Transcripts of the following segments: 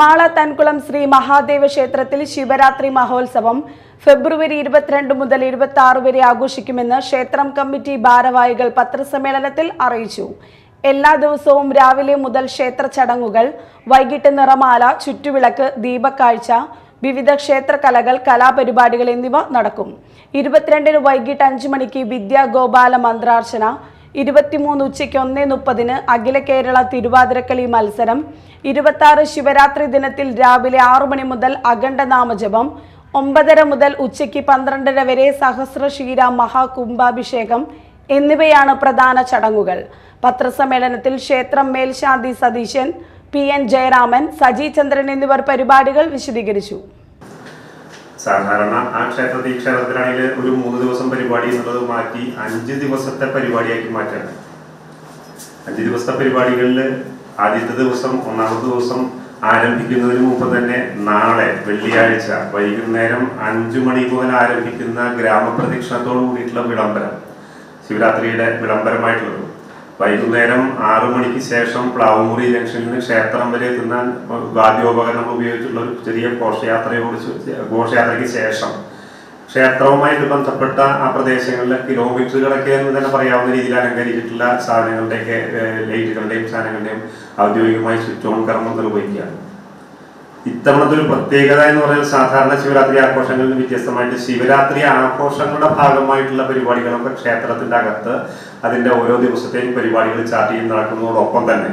മാള തൻകുളം ശ്രീ മഹാദേവ ക്ഷേത്രത്തിൽ ശിവരാത്രി മഹോത്സവം ഫെബ്രുവരി ഇരുപത്തിരണ്ട് മുതൽ ഇരുപത്തി ആറ് വരെ ആഘോഷിക്കുമെന്ന് ക്ഷേത്രം കമ്മിറ്റി ഭാരവാഹികൾ പത്രസമ്മേളനത്തിൽ അറിയിച്ചു. എല്ലാ ദിവസവും രാവിലെ മുതൽ ക്ഷേത്ര ചടങ്ങുകൾ വൈകിട്ട് നിറമാല ചുറ്റുവിളക്ക് ദീപക്കാഴ്ച വിവിധ ക്ഷേത്രകലകൾ കലാപരിപാടികൾ എന്നിവ നടക്കും. ഇരുപത്തിരണ്ടിന് വൈകിട്ട് അഞ്ചു മണിക്ക് വിദ്യാഗോപാല മന്ത്രാർച്ചന ഇരുപത്തിമൂന്ന് ഉച്ചയ്ക്ക് ഒന്നേ മുപ്പതിന് അഖില കേരള തിരുവാതിരക്കളി മത്സരം. ഇരുപത്തി ശിവരാത്രി ദിനത്തിൽ രാവിലെ ആറു മണി മുതൽ അഖണ്ഡ നാമജപം ഒമ്പതര മുതൽ ഉച്ചയ്ക്ക് പന്ത്രണ്ടര വരെ സഹസ്രക്ഷീര മഹാകുംഭാഭിഷേകം എന്നിവയാണ് പ്രധാന ചടങ്ങുകൾ. പത്രസമ്മേളനത്തിൽ ക്ഷേത്രം മേൽശാന്തി സതീശൻ പി എൻ ജയരാമൻ സജി ചന്ദ്രൻ എന്നിവർ പരിപാടികൾ വിശദീകരിച്ചു. സാധാരണ ആ ക്ഷേത്രത്തിൽ ക്ഷേത്രത്തിലാണെങ്കിൽ ഒരു മൂന്ന് ദിവസം പരിപാടി എന്നുള്ളത് മാറ്റി അഞ്ച് ദിവസത്തെ പരിപാടിയാക്കി മാറ്റാണ്. അഞ്ച് ദിവസത്തെ പരിപാടികളിൽ ആദ്യത്തെ ദിവസം ഒന്നാമത്തെ ദിവസം ആരംഭിക്കുന്നതിന് മുമ്പ് തന്നെ നാളെ വെള്ളിയാഴ്ച വൈകുന്നേരം അഞ്ചു മണി മുതൽ ആരംഭിക്കുന്ന ഗ്രാമപ്രദക്ഷിണത്തോട് കൂടിയിട്ടുള്ള വിളംബരം. ശിവരാത്രിയുടെ വിളംബരമായിട്ടുള്ളത്. വൈകുന്നേരം ആറു മണിക്ക് ശേഷം പ്ലാവുമുറി ജംഗ്ഷനിൽ നിന്ന് ക്ഷേത്രം വരെ എത്തുന്ന വാദ്യോപകരണങ്ങൾ ഉപയോഗിച്ചുള്ള ഒരു ചെറിയ ഘോഷയാത്രയോട് ഘോഷയാത്രയ്ക്ക് ശേഷം. ക്ഷേത്രവുമായിട്ട് ബന്ധപ്പെട്ട ആ പ്രദേശങ്ങളിലെ കിലോമീറ്ററുകളൊക്കെ എന്ന് തന്നെ പറയാവുന്ന രീതിയിൽ അലങ്കരിച്ചിട്ടുള്ള സാധനങ്ങളുടെയൊക്കെ ലൈറ്റുകളുടെയും സാധനങ്ങളുടെയും ഔദ്യോഗികമായി സ്വിച്ച് ഓൺ കർമ്മം നിർവഹിക്കുകയാണ്. ഇത്തവണത്തെ ഒരു പ്രത്യേകത എന്ന് പറയുന്നത് സാധാരണ ശിവരാത്രി ആഘോഷങ്ങളിൽ നിന്ന് വ്യത്യസ്തമായിട്ട് ശിവരാത്രി ആഘോഷങ്ങളുടെ ഭാഗമായിട്ടുള്ള പരിപാടികളൊക്കെ ക്ഷേത്രത്തിന്റെ അകത്ത് അതിന്റെ ഓരോ ദിവസത്തെയും പരിപാടികൾ ചാർട്ട് ചെയ്ത് നടക്കുന്നതോടൊപ്പം തന്നെ.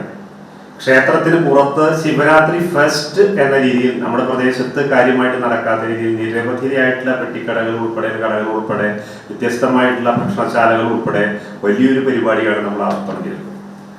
ക്ഷേത്രത്തിന് പുറത്ത് ശിവരാത്രി ഫെസ്റ്റ് എന്ന രീതിയിൽ നമ്മുടെ പ്രദേശത്ത് കാര്യമായിട്ട് നടക്കാത്ത രീതിയിൽ നിരവധിയായിട്ടുള്ള പെട്ടിക്കടകൾ ഉൾപ്പെടെ കടകൾ ഉൾപ്പെടെ വ്യത്യസ്തമായിട്ടുള്ള ഭക്ഷണശാലകൾ ഉൾപ്പെടെ വലിയൊരു പരിപാടിയാണ് നമ്മൾ ആസ്പദിക്കുന്നത്